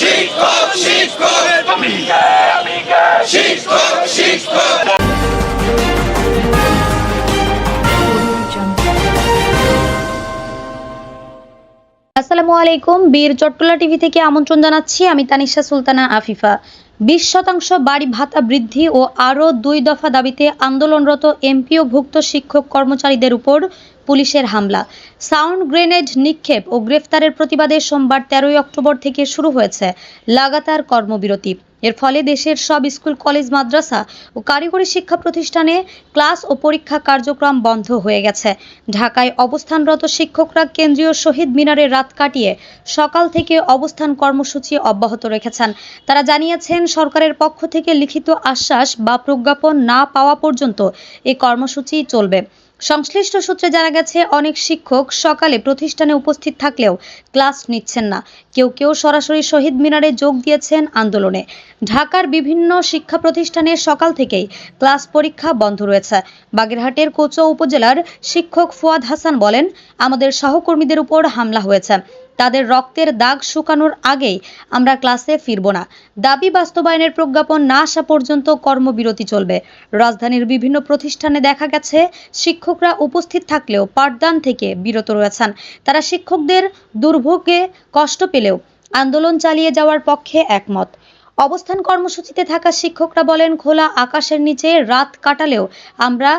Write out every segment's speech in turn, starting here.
শিক্ষক শিক্ষক আসসালামু আলাইকুম। বীর চট্টলা টিভি থেকে আমন্ত্রণ জানাচ্ছি। আমি তানিশা সুলতানা আফিফা। বিশ শতাংশ বাড়ি ভাতা বৃদ্ধি ও আরও দুই দফা দাবিতে আন্দোলনরত এমপিও ভুক্ত শিক্ষক কর্মচারীদের উপর পুলিশের হামলা। সাউন্ড গ্রেনেড নিক্ষেপ ও গ্রেফতারের প্রতিবাদে সোমবার তেরোই অক্টোবর থেকে শুরু হয়েছে লাগাতার কর্মবিরতি। এর ফলে দেশের সব স্কুল, কলেজ, মাদ্রাসা ও কারিগরি শিক্ষা প্রতিষ্ঠানে ক্লাস ও পরীক্ষা কার্যক্রম বন্ধ হয়ে গেছে। ঢাকায় অবস্থানরত শিক্ষকরা কেন্দ্রীয় শহীদ মিনারে রাত কাটিয়ে সকাল থেকে অবস্থান কর্মসূচি অব্যাহত রেখেছেন। তারা জানিয়েছেন, সরকারের পক্ষ থেকে লিখিত আশ্বাস বা প্রজ্ঞাপন না পাওয়া পর্যন্ত এই কর্মসূচি চলবে। সংশ্লিষ্ট সূত্রে জানা গেছে, অনেক শিক্ষক সকালে প্রতিষ্ঠানে উপস্থিত থাকলেও ক্লাস নিচ্ছেন না। কেউ কেউ সরাসরি শহীদ মিনারে যোগ দিয়েছেন আন্দোলনে। ঢাকার বিভিন্ন শিক্ষা প্রতিষ্ঠানে সকাল থেকেই ক্লাস পরীক্ষা বন্ধ রয়েছে। বাগেরহাটের কোচো উপজেলার শিক্ষক ফুয়াদ হাসান বলেন, আমাদের সহকর্মীদের উপর হামলা হয়েছে। তাদের রক্তের দাগ শুকানোর আগেই আমরা ক্লাসে ফিরব না। দাবি বাস্তবায়নের প্রজ্ঞাপন না আসা পর্যন্ত কর্মবিরতি চলবে। রাজধানীর বিভিন্ন প্রতিষ্ঠানে দেখা গেছে, শিক্ষকরা উপস্থিত থাকলেও পাঠদান থেকে বিরত রয়েছেন। তারা শিক্ষকদের দুর্ভোগে কষ্ট পেলেও আন্দোলন চালিয়ে যাওয়ার পক্ষে একমত। অবস্থান কর্মসূচিতে থাকা শিক্ষকরা বলেন, খোলা আকাশের নিচে রাত কাটালেও আমরা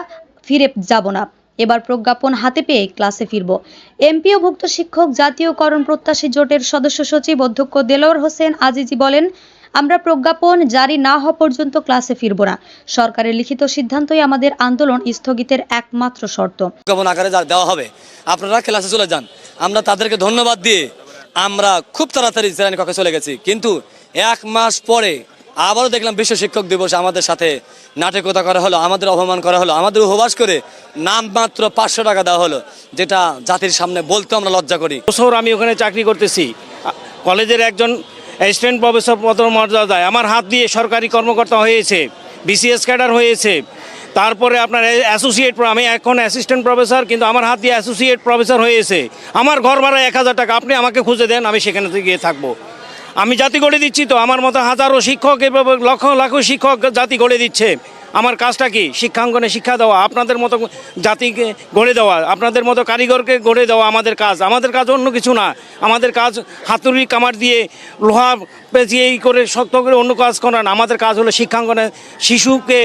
ফিরে যাব না। এবার প্রজ্ঞাপন হাতে পেয়ে ক্লাসে ফিরব। এমপিওভুক্ত শিক্ষক, জাতীয়করণ প্রত্যাশী জোটের সদস্য সচিব অধ্যক্ষ দেলোয়ার হোসেন আজিজি বলেন, আমরা প্রজ্ঞাপন জারি না হওয়া পর্যন্ত ক্লাসে ফিরব না। সরকারের লিখিত সিদ্ধান্তই আমাদের আন্দোলন স্থগিতের একমাত্র শর্ত। কেমন আকারে দেওয়া হবে, আপনারা ক্লাসে চলে যান। আমরা তাদেরকে ধন্যবাদ দিয়ে আমরা খুব তাড়াতাড়ি শ্রেণি কক্ষে চলে গেছি। কিন্তু এক মাস পরে আবারও দেখলাম বিশ্ব শিক্ষক দিবস আমাদের সাথে নাটকতা করা হলো, আমাদের অপমান করা হলো, আমাদের উপবাস করে নামমাত্র পাঁচশো টাকা দেওয়া হলো, যেটা জাতির সামনে বলতে আমরা লজ্জা করি। বছর আমি ওখানে চাকরি করতেছি। কলেজের একজন অ্যাসিস্ট্যান্ট প্রফেসর পদ মর্যাদায় আমার হাত দিয়ে সরকারি কর্মকর্তা হয়েছে বিসিএস ক্যাডার হয়েছে। তারপরে আপনার অ্যাসোসিয়েট আমি এখন অ্যাসিস্ট্যান্ট প্রফেসর কিন্তু আমার হাত দিয়ে অ্যাসোসিয়েট প্রফেসর হয়েছে। আমার ঘর ভাড়া এক হাজার টাকা, আপনি আমাকে খুঁজে দেন, আমি সেখানে গিয়ে থাকব। আমি জাতি গড়ে দিচ্ছি তো, আমার মতো হাজারো শিক্ষক এভাবে লক্ষ লক্ষ শিক্ষক জাতি গড়ে দিচ্ছে। আমার কাজটা কি? শিক্ষাঙ্গনে শিক্ষা দেওয়া, আপনাদের মতো জাতিকে গড়ে দেওয়া, আপনাদের মতো কারিগরকে গড়ে দেওয়া আমাদের কাজ। আমাদের কাজ অন্য কিছু না, আমাদের কাজ হাতুড়ি কামার দিয়ে লোহা পেঁচিয়ে করে শক্ত করে অন্য কাজ করান। আমাদের কাজ হলো শিক্ষাঙ্গনে শিশুকে